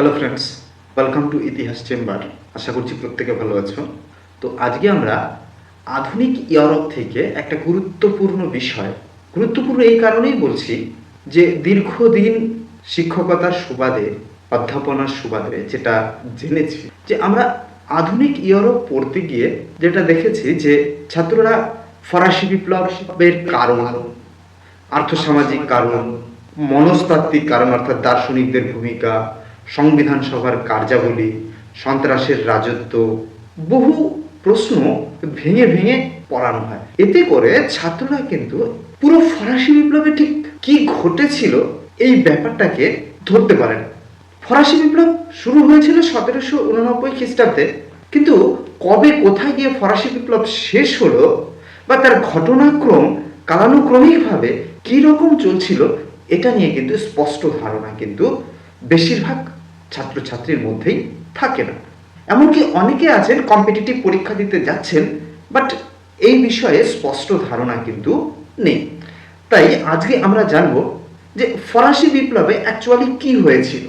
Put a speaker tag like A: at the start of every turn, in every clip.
A: Hello friends welcome to Itihas chamber আশা করছি প্রত্যেকে ভালো আছো। তো আজকে আমরা আধুনিক ইউরোপ থেকে একটা গুরুত্বপূর্ণ বিষয়, গুরুত্বপূর্ণ এই কারণেই বলছি যে দীর্ঘদিন শিক্ষকতার সুবাদে, অধ্যাপনার সুবাদে যেটা জেনেছি, যে আমরা আধুনিক ইউরোপ পড়তে গিয়ে যেটা দেখেছি যে ছাত্ররা ফরাসি বিপ্লবের কারণ, আর্থসামাজিক কারণ, মনস্তাত্ত্বিক কারণ, অর্থাৎ দার্শনিকদের ভূমিকা সংবিধান সভার কার্যাবলী, সন্ত্রাসের রাজত্ব, বহু প্রশ্ন ভেঙে ভেঙে পড়ানো হয়। এতে করে ছাত্ররা কিন্তু পুরো ফরাসি বিপ্লবে ঠিক কি ঘটেছিল এই ব্যাপারটাকে ধরতে পারেন। ফরাসি বিপ্লব শুরু হয়েছিল সতেরোশো উননব্বই খ্রিস্টাব্দে। কিন্তু কবে কোথায় গিয়ে ফরাসি বিপ্লব শেষ হলো বা তার ঘটনাক্রম কালানুক্রমিকভাবে কী রকম চলছিল, এটা নিয়ে কিন্তু স্পষ্ট ধারণা কিন্তু বেশিরভাগ ছাত্রছাত্রীর মধ্যেই থাকে না। এমনকি অনেকে আছেন কম্পিটিটিভ পরীক্ষা দিতে যাচ্ছেন বাট এই বিষয়ে স্পষ্ট ধারণা কিন্তু নেই। তাই আজকে আমরা জানব যে ফরাসি বিপ্লবে অ্যাকচুয়ালি কি হয়েছিল।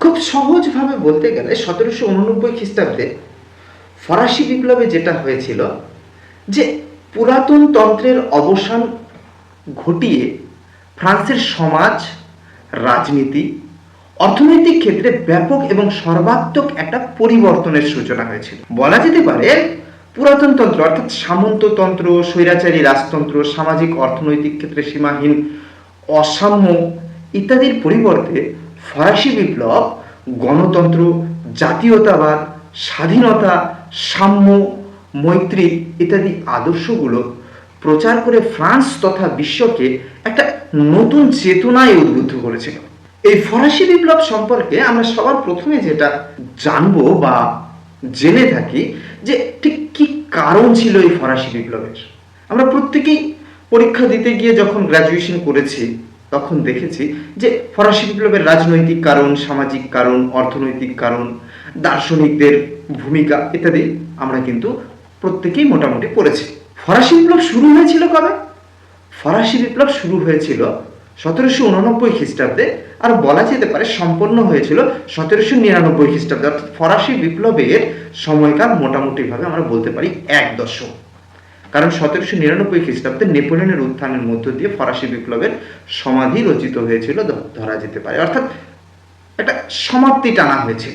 A: খুব সহজভাবে বলতে গেলে সতেরোশো উননব্বই খ্রিস্টাব্দে ফরাসি বিপ্লবে যেটা হয়েছিল, যে পুরাতন তন্ত্রের অবসান ঘটিয়ে ফ্রান্সের সমাজ, রাজনীতি অর্থনৈতিক ক্ষেত্রে ব্যাপক এবং সর্বাত্মক একটা পরিবর্তনের সূচনা হয়েছিল। বলা যেতে পারে, পুরাতন তন্ত্র, অর্থাৎ সামন্ততন্ত্র স্বৈরাচারী রাজতন্ত্র, সামাজিক অর্থনৈতিক ক্ষেত্রে সীমাহীন অসাম্য ইত্যাদির পরিবর্তে ফরাসি বিপ্লব, গণতন্ত্র, জাতীয়তাবাদ, স্বাধীনতা, সাম্য, মৈত্রী ইত্যাদি আদর্শগুলো প্রচার করে ফ্রান্স তথা বিশ্বকে একটা নতুন চেতনায় উদ্বুদ্ধ করেছিল। এই ফরাসি বিপ্লব সম্পর্কে আমরা সবার প্রথমে যেটা জানব বা জেনে থাকি যে ঠিক কি কারণ ছিল এই ফরাসি বিপ্লবের। আমরা প্রত্যেকেই পরীক্ষা দিতে গিয়ে যখন গ্র্যাজুয়েশন করেছি, তখন দেখেছি যে ফরাসি বিপ্লবের রাজনৈতিক কারণ, সামাজিক কারণ, অর্থনৈতিক কারণ, দার্শনিকদের ভূমিকা ইত্যাদি আমরা কিন্তু প্রত্যেকেই মোটামুটি পড়েছি। ফরাসি বিপ্লব শুরু হয়েছিল কবে? ফরাসি বিপ্লব শুরু হয়েছিল সতেরোশো উননব্বই খ্রিস্টাব্দে আর বলা যেতে পারে সম্পন্ন হয়েছিল সতেরোশো নিরানব্বই খ্রিস্টাব্দে, অর্থাৎ ফরাসি বিপ্লবের সময়কাল মোটামুটিভাবে আমরা বলতে পারি এক দশক। কারণ সতেরোশো নিরানব্বই খ্রিস্টাব্দে নেপোলিয়নের উত্থানের মধ্য দিয়ে ফরাসি বিপ্লবের সমাধি রচিত হয়েছিল ধরা যেতে পারে। অর্থাৎ একটা সমাপ্তি টানা হয়েছিল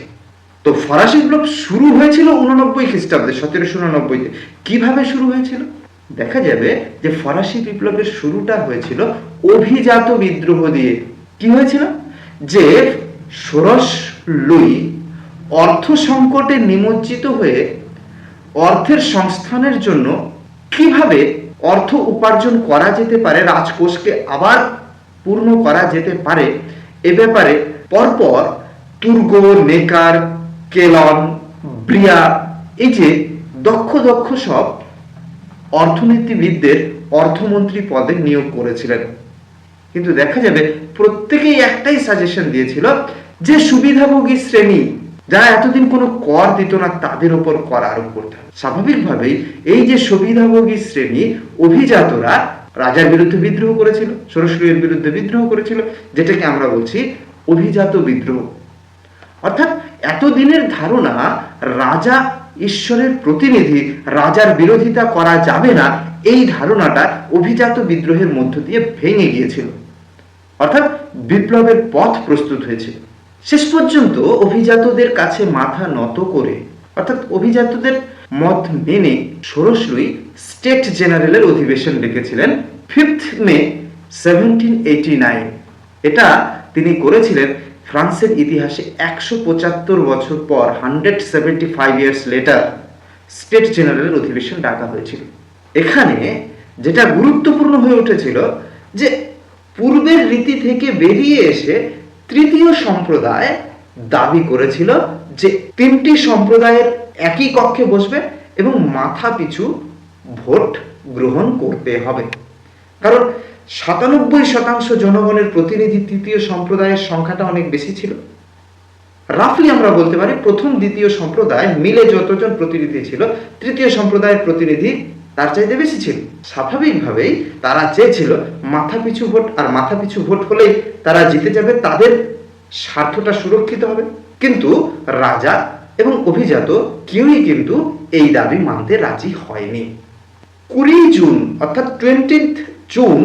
A: তো ফরাসি বিপ্লব শুরু হয়েছিল উননব্বই খ্রিস্টাব্দে, সতেরোশো উননব্বইতে। কীভাবে শুরু হয়েছিল? দেখা যাবে যে ফরাসি বিপ্লবের শুরুটা হয়েছিল অভিজাত বিদ্রোহ দিয়ে। কি হয়েছিল? যে ষোড়শ লুই অর্থ সংকটে নিমজ্জিত হয়ে অর্থের সংস্থানের জন্য কীভাবে অর্থ উপার্জন করা যেতে পারে, রাজকোষকে আবার পূর্ণ করা যেতে পারে, এ ব্যাপারে পরপর তুর্গ, নেকার, কেলন, ব্রিয়া, এই যে দক্ষ দক্ষ সব অর্থনীতিবিদদের অর্থমন্ত্রী পদে নিয়োগ করেছিলেন। কিন্তু দেখা যাবে প্রত্যেকেই একটাই সাজেশন দিয়েছিল যে সুবিধাভোগী শ্রেণি যারা এতদিন কোনো কর দিত না, তাদের উপর কর আরোপ করতে হবে। স্বাভাবিকভাবেই এই যে সুবিধাভোগী শ্রেণি অভিজাতরা রাজার বিরুদ্ধে বিদ্রোহ করেছিল সরস্বতীর বিরুদ্ধে বিদ্রোহ করেছিল, যেটাকে আমরা বলছি অভিজাত বিদ্রোহ। অর্থাৎ এতদিনের ধারণা রাজা ঈশ্বরের প্রতিনিধি, রাজার বিরোধিতা করা যাবে না, এই ধারণাটা অভিজাত বিদ্রোহের মধ্য দিয়ে ভেঙে গিয়েছিল। অর্থাৎ বিপ্লবের পথ প্রস্তুত হয়েছিল শেষ পর্যন্ত অভিজাতদের কাছে মাথা নত করে, অর্থাৎ অভিজাতদের মত মেনে ষোড়শই স্টেট জেনারেলের অধিবেশন ডেকেছিলেন fifth May seventeen eighty nine এটা তিনি করেছিলেন ফ্রান্সের ইতিহাসে একশো পঁচাত্তর বছর পর hundred seventy five years later state জেনারেলের অধিবেশন ডাকা হয়েছিল। এখানে যেটা গুরুত্বপূর্ণ হয়ে উঠেছিল যে পূর্বের রীতি থেকে বেরিয়ে এসে তৃতীয় সম্প্রদায় দাবি করেছিল যে তিনটি সম্প্রদায়ের একই কক্ষে বসবে এবং মাথা পিছু ভোট গ্রহণ করতে হবে। কারণ সাতানব্বই শতাংশ জনগণের প্রতিনিধি তৃতীয় সম্প্রদায়ের সংখ্যাটা অনেক বেশি ছিল। রাফলি আমরা বলতে পারি প্রথম দ্বিতীয় সম্প্রদায় মিলে যতজন প্রতিনিধি ছিল, তৃতীয় সম্প্রদায়ের প্রতিনিধি তার চাইতে বেশি ছিল। স্বাভাবিকভাবেই তারা চেয়েছিল মাথা পিছু ভোট, আর মাথা পিছু ভোট হলেই তারা জিতে যাবে, তাদের স্বার্থটা সুরক্ষিত হবে। কিন্তু রাজা এবং অভিজাত কেউই কিন্তু এই দাবি মানতে রাজি হয়নি। কুড়ি জুন, অর্থাৎ টোয়েন্টিথ জুন,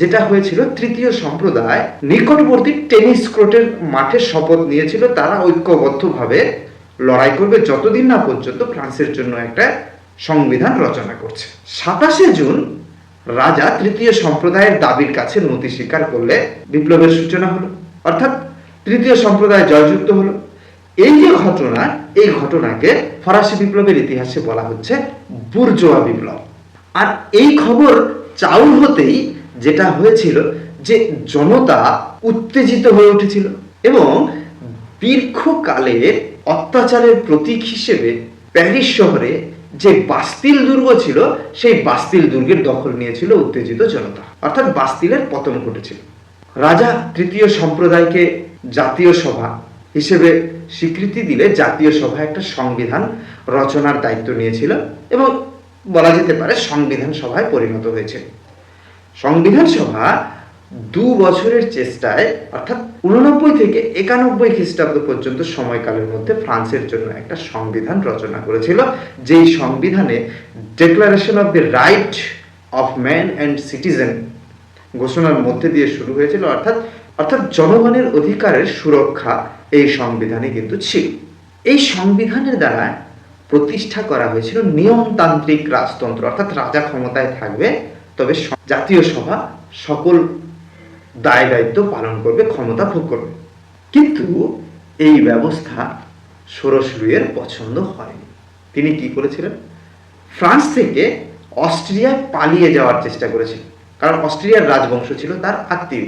A: যেটা হয়েছিল তৃতীয় সম্প্রদায় নিকটবর্তী টেনিস কোর্টের মাঠে শপথ নিয়েছিল। তারা ঐক্যবদ্ধভাবে লড়াই করবে যতদিন না পর্যন্ত ফ্রান্সের জন্য একটা সংবিধান রচনা করছে। সাতাশে জুন রাজা তৃতীয় সম্প্রদায়ের দাবির কাছে নতি স্বীকার করলে বিপ্লবের সূচনা হলো। অর্থাৎ তৃতীয় সম্প্রদায় জয়যুক্ত হলো। এই যে ঘটনা, এই ঘটনাকে ফরাসি বিপ্লবের ইতিহাসে বলা হচ্ছে বুর্জোয়া বিপ্লব। আর এই খবর চাউর হতেই যেটা হয়েছিল যে জনতা উত্তেজিত হয়ে উঠেছিল এবং দীর্ঘকালের অত্যাচারের প্রতীক হিসেবে প্যারিস শহরে যে বাস্তিল দুর্গ ছিল, সেই বাস্তিল দুর্গের দখল নিয়েছিল উত্তেজিত জনতা। অর্থাৎ বাস্তিলের পতন ঘটেছিল। রাজা তৃতীয় সম্প্রদায়কে জাতীয় সভা হিসেবে স্বীকৃতি দিলে জাতীয় সভা একটা সংবিধান রচনার দায়িত্ব নিয়েছিল এবং বলা যেতে পারে সংবিধান সভায় পরিণত হয়েছে। সংবিধান সভা দু বছরের চেষ্টায়, অর্থাৎ উননব্বই থেকে একানব্বই খ্রিস্টাব্দ পর্যন্ত সময়কালের মধ্যে ফ্রান্সের জন্য একটা সংবিধান রচনা করেছিল। যেই সংবিধানে declaration of the right of man and citizen ঘোষণার মধ্যে দিয়ে শুরু হয়েছিল, অর্থাৎ অর্থাৎ জনগণের অধিকারের সুরক্ষা এই সংবিধানে কিন্তু ছিল। এই সংবিধানের দ্বারা প্রতিষ্ঠা করা হয়েছিল নিয়মতান্ত্রিক রাজতন্ত্র, অর্থাৎ রাজা ক্ষমতায় থাকবে, তবে জাতীয় সভা সকল দায় দায়িত্ব পালন করবে, ক্ষমতা ভোগ করবে। কিন্তু এই ব্যবস্থা ষোড়শ লুইয়ের পছন্দ হয়নি। তিনি কি করেছিলেন? ফ্রান্স থেকে অস্ট্রিয়ায় পালিয়ে যাওয়ার চেষ্টা করেছিলেন। কারণ অস্ট্রিয়ার রাজবংশ ছিল তার আত্মীয়।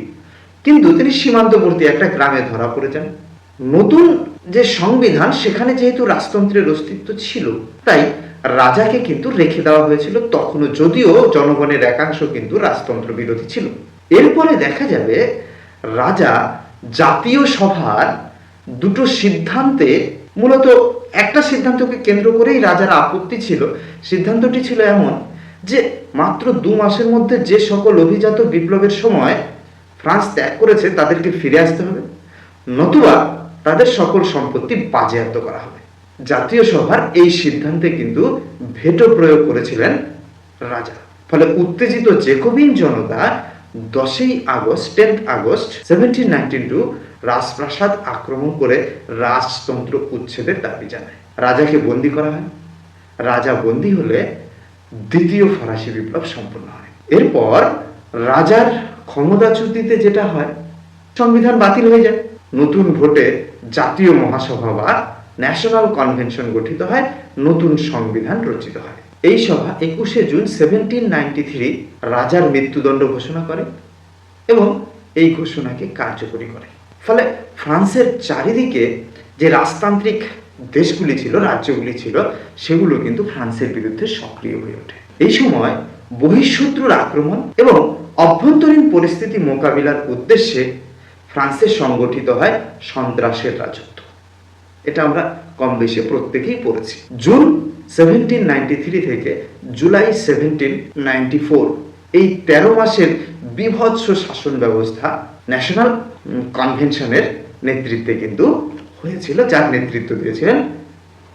A: কিন্তু তিনি সীমান্তবর্তী একটা গ্রামে ধরা পড়ে যান নতুন যে সংবিধান, সেখানে যেহেতু রাজতন্ত্রের অস্তিত্ব ছিল, তাই রাজাকে কিন্তু রেখে দেওয়া হয়েছিল তখনও, যদিও জনগণের একাংশ কিন্তু রাজতন্ত্র বিরোধী ছিল। এরপরে দেখা যাবে রাজা জাতীয় সভার দুটো সিদ্ধান্তে, মূলত একটা সিদ্ধান্তকে কেন্দ্র করেই রাজার আপত্তি ছিল। সিদ্ধান্তটি ছিল এমন যে, মাত্র দু মাসের মধ্যে যে সকল অভিজাত বিপ্লবের সময় ফ্রান্স ত্যাগ করেছে, তাদেরকে ফিরে আসতে হবে। নতুবা তাদের সকল সম্পত্তি বাজেয়াপ্ত করা হবে। জাতীয় সভার এই সিদ্ধান্তে কিন্তু ভেটো প্রয়োগ করেছিলেন রাজা। ফলে উত্তেজিত জেকোবিন জনতা দশই August, tenth August seventeen two রাজপ্রাসাদ আক্রমণ করে রাজতন্ত্র উচ্ছেদের দাবি জানায়। রাজাকে বন্দি করা হয়। রাজা বন্দি হলে দ্বিতীয় ফরাসি বিপ্লব সম্পন্ন হয়। এরপর রাজার ক্ষমতাচ্যুতিতে যেটা হয়, সংবিধান বাতিল হয়ে যায়। নতুন ভোটে জাতীয় মহাসভা বা ন্যাশনাল কনভেনশন গঠিত হয়, নতুন সংবিধান রচিত হয়। এই সভা একুশে জুন সেভেন্টিন নাইনটি থ্রি রাজার মৃত্যুদণ্ড ঘোষণা করে এবং এই ঘোষণাকে কার্যকরী করে। ফলে ফ্রান্সের চারিদিকে যে রাজতান্ত্রিক দেশগুলি ছিল, রাজ্যগুলি ছিল, সেগুলো কিন্তু ফ্রান্সের বিরুদ্ধে সক্রিয় হয়ে ওঠে। এই সময় বহিঃশত্রুর আক্রমণ এবং অভ্যন্তরীণ পরিস্থিতি মোকাবিলার উদ্দেশ্যে ফ্রান্সে সংগঠিত হয় সন্ত্রাসের রাজত্ব। এটা আমরা কম বেশি প্রত্যেকেই পড়েছি। জুন সেভেন্টিন নাইনটি থ্রি থেকে জুলাই সেভেন্টিন নাইনটি ফোর এই তেরো মাসের বিভৎস শাসন ব্যবস্থা ন্যাশনাল কনভেনশনের নেতৃত্বে কিন্তু হয়েছিল, যার নেতৃত্ব দিয়েছিলেন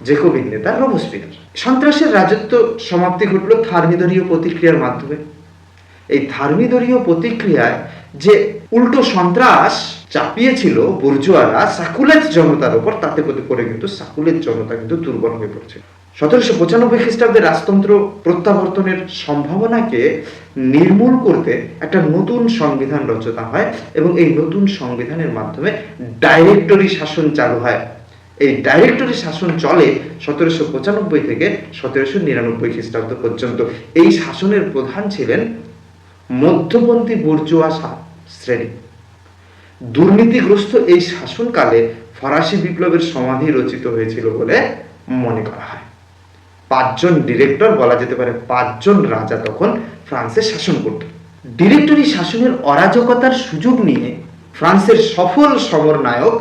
A: জেকোবিন নেতা রোবসপিয়ার সন্ত্রাসের রাজত্ব সমাপ্তি ঘটল থার্মিদরীয় প্রতিক্রিয়ার মাধ্যমে। এই থার্মিদরীয় প্রতিক্রিয়ায় যে উল্টো সন্ত্রাস চাপিয়েছিল বুর্জোয়ারা সাকুলেট জনতার উপর তাতে করে কিন্তু সাকুলেট জনতা কিন্তু দুর্বল হয়ে পড়ছে। সতেরোশো পঁচানব্বই খ্রিস্টাব্দে রাজতন্ত্র প্রত্যাবর্তনের সম্ভাবনাকে নির্মূল করতে একটা নতুন সংবিধান রচনা হয় এবং এই নতুন সংবিধানের মাধ্যমে ডাইরেক্টরি শাসন চালু হয়। এই ডাইরেক্টরি শাসন চলে সতেরোশো পঁচানব্বই থেকে সতেরোশো নিরানব্বই খ্রিস্টাব্দ পর্যন্ত। এই শাসনের প্রধান ছিলেন মধ্যপন্থী বুর্জোয়া শ্রেণি। দুর্নীতিগ্রস্ত এই শাসনকালে ফরাসি বিপ্লবের সমাধি রচিত হয়েছিল বলে মনে করা হয়। পাঁচজন ডিরেক্টর বলা যেতে পারে পাঁচজন রাজা তখন ফ্রান্সে শাসন করত ডিরেক্টরি শাসনের অরাজকতার সুযোগ নিয়ে ফ্রান্সের সফল সমরনায়ক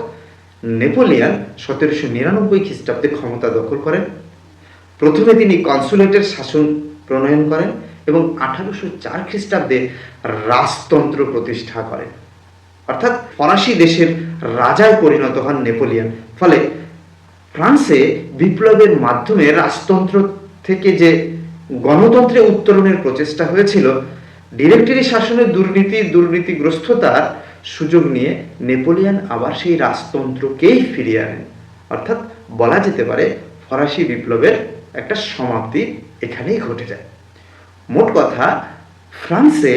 A: নেপোলিয়ান সতেরোশো নিরানব্বই খ্রিস্টাব্দে ক্ষমতা দখল করেন। প্রথমে তিনি কনসুলেটের শাসন প্রণয়ন করেন এবং আঠারোশো চার খ্রিস্টাব্দে রাজতন্ত্র প্রতিষ্ঠা করেন। অর্থাৎ ফরাসি দেশের রাজায় পরিণত হন নেপোলিয়ন। ফলে ফ্রান্সে বিপ্লবের মাধ্যমে রাজতন্ত্র থেকে যে গণতন্ত্রে উত্তরণের প্রচেষ্টা হয়েছিল, ডিরেক্টরি শাসনের দুর্নীতি, দুর্নীতিগ্রস্ততার সুযোগ নিয়ে নেপোলিয়ন আবার সেই রাজতন্ত্রকেই ফিরিয়ে আনেন। অর্থাৎ বলা যেতে পারে, ফরাসি বিপ্লবের একটা সমাপ্তি এখানেই ঘটে যায়। মোট কথা, ফ্রান্সে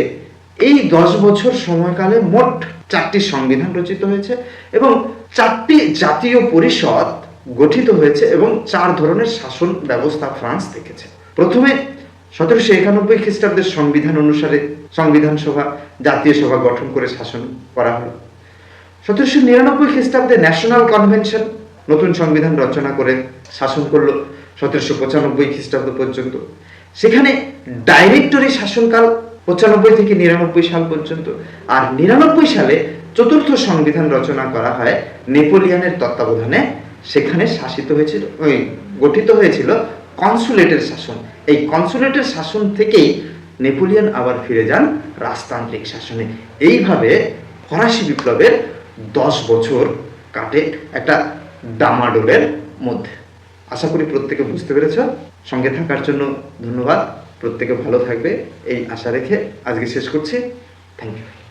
A: এই দশ বছর সময়কালে মোট চারটি সংবিধান রচিত হয়েছে এবং চারটি জাতীয় পরিষদ গঠিত হয়েছে এবং চার ধরনের শাসন ব্যবস্থা ফ্রান্স দেখেছে। প্রথমে সতেরোশো একানব্বই খ্রিস্টাব্দের সংবিধান অনুসারে সংবিধান সভা, জাতীয় সভা গঠন করে শাসন করা হলো। সতেরোশো নিরানব্বই খ্রিস্টাব্দে ন্যাশনাল কনভেনশন নতুন সংবিধান রচনা করে শাসন করল। সতেরোশো পঁচানব্বই খ্রিস্টাব্দ পর্যন্ত। সেখানে ডাইরেক্টরি শাসনকাল পঁচানব্বই থেকে নিরানব্বই সাল পর্যন্ত। আর নিরানব্বই সালে চতুর্থ সংবিধান রচনা করা হয় নেপোলিয়ানের তত্ত্বাবধানে। সেখানে শাসিত হয়েছিল, ওই গঠিত হয়েছিল কনসুলেটের শাসন। এই কনসুলেটের শাসন থেকেই নেপোলিয়ন আবার ফিরে যান রাজতান্ত্রিক শাসনে। এইভাবে ফরাসি বিপ্লবের দশ বছর কাটে একটা ডামাডোলের মধ্যে। আশা করি প্রত্যেকে বুঝতে পেরেছ। সঙ্গে থাকার জন্য ধন্যবাদ। প্রত্যেকে ভালো থাকবে, এই আশা রেখে আজকে শেষ করছি। Thank you